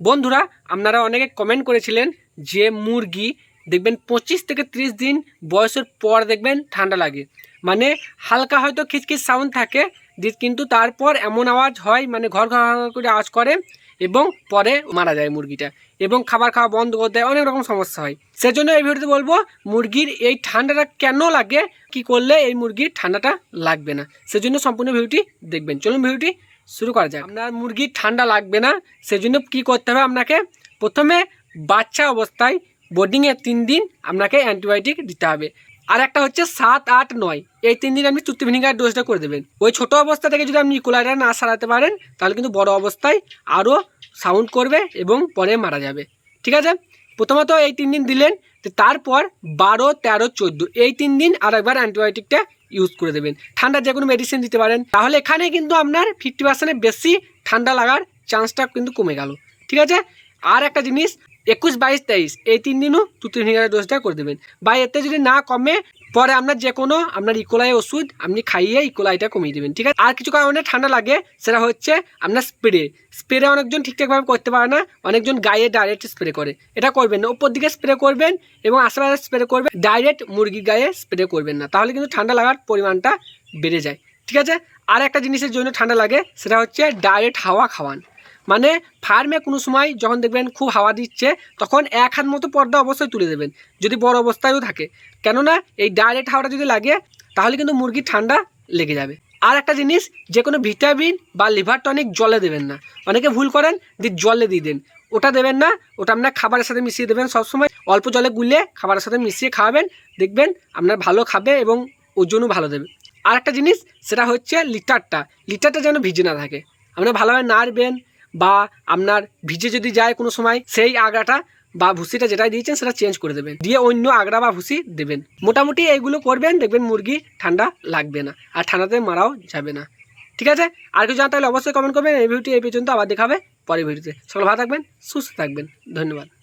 বন্ধুরা, আপনারা অনেকে কমেন্ট করেছিলেন যে মুরগি দেখবেন পঁচিশ থেকে ত্রিশ দিন বয়সের পর দেখবেন ঠান্ডা লাগে। মানে হালকা হয়তো খিচখিচ সাউন্ড থাকে কিন্তু তারপর এমন আওয়াজ হয় মানে ঘর ঘর ঘর করে আওয়াজ করে এবং পরে মারা যায় মুরগিটা এবং খাবার খাওয়া বন্ধ করে দেয়, অনেক রকম সমস্যা হয়। সেজন্য এই ভিডিওতে বলব, মুরগির এই ঠান্ডাটা কেন লাগে, কি করলে এই মুরগির ঠান্ডাটা লাগবে না? সেজন্য সম্পূর্ণ ভিডিওটি দেখবেন। চলুন ভিডিওটি শুরু করা যায় আপনার মুরগির ঠান্ডা লাগবে না, সেজন্য কি করতে হবে আপনাকে? প্রথমে বাচ্চা অবস্থায় বোর্ডিংয়ে তিন দিন আপনাকে অ্যান্টিবায়োটিক দিতে হবে। আর একটা হচ্ছে সাত, আট, নয়। এই তিন দিন আপনি তুত্তি ভিনিগার ডোজটা করে দেবেন। ওই ছোট অবস্থা থেকে যদি আপনি ইকোলাইটা না সারাতে পারেন, তাহলে কিন্তু বড় অবস্থায় আরও সাউন্ড করবে এবং পরে মারা যাবে। ঠিক আছে? প্রথমত এই তিন দিন দিলেন তারপর বারো, তেরো, চোদ্দ, এই তিন দিন আর একবার অ্যান্টিবায়োটিকটা ইউজ করে দেবেন। ঠান্ডা যে কোনো মেডিসিন দিতে পারেন। তাহলে এখানে কিন্তু আপনার ফিফটি পার্সেন্টের বেশি ঠান্ডা লাগার চান্সটা কিন্তু কমে গেল। ঠিক আছে? আর একটা জিনিস, একুশ, বাইশ, তেইশ, এই তিন দিনও তুতুর ভিনেগারের ডোজটা করে দেবেন। বা এতে যদি না কমে পরে আপনার যে কোনো আপনার ইকোলাই ওষুধ আপনি খাইয়ে ইকোলাইটা কমিয়ে দেবেন, ঠিক আছে? আর কিছু কারণে ঠান্ডা লাগে, সেটা হচ্ছে আপনার স্প্রে। স্প্রে অনেকজন ঠিকঠাকভাবে করতে পারে না, অনেকজন গায়ে ডাইরেক্ট স্প্রে করে। এটা করবেন না, উপর দিকে স্প্রে করবেন এবং আশেপাশে স্প্রে করবেন ডাইরেক্ট মুরগির গায়ে স্প্রে করবেন না। তাহলে কিন্তু ঠান্ডা লাগার পরিমাণটা বেড়ে যায়, ঠিক আছে? আর একটা জিনিসের জন্য ঠান্ডা লাগে, সেটা হচ্ছে ডাইরেক্ট হাওয়া খাওয়ান। মানে ফার্মে কোনো সময় যখন দেখবেন খুব হাওয়া দিচ্ছে, তখন এক হাত মতো পর্দা অবশ্যই তুলে দেবেন, যদি বড় অবস্থায়ও থাকে। কেননা এই ডাইরেক্ট হাওয়াটা যদি লাগে, তাহলে কিন্তু মুরগির ঠান্ডা লেগে যাবে। আর একটা জিনিস যে কোনো ভিটামিন বা লিভার টনিক জলে দেবেন না। অনেকে ভুল করেন দিয়ে জলে দিয়ে দেন। ওটা দেবেন না, ওটা আপনার খাবারের সাথে মিশিয়ে দেবেন সবসময়। অল্প জলে গুলে খাবারের সাথে মিশিয়ে খাওয়াবেন, দেখবেন আপনার ভালো খাবে এবং ওজনও ভালো দেবে। আর একটা জিনিস, সেটা হচ্ছে লিটারটা। লিটারটা যেন ভিজে না থাকে। আপনার ভালোভাবে নাড়বেন বা আপনার ভিজে যদি যায় কোনো সময়, সেই আগড়াটা বা ভুসিটা যেটা দিয়েছেন সেটা চেঞ্জ করে দেবেন। দিয়ে অন্য আগড়া বা ভুসি দেবেন। মোটামুটি এইগুলো করবেন, দেখবেন মুরগি ঠান্ডা লাগবে না আর ঠান্ডাতে মারাও যাবে না। ঠিক আছে? আর কিছু জানতে হলে অবশ্যই কমেন্ট করবেন। এই ভিডিওটি এই পর্যন্ত, আবার দেখাবে পরের ভিডিওতে। সকল ভালো থাকবেন, সুস্থ থাকবেন। ধন্যবাদ।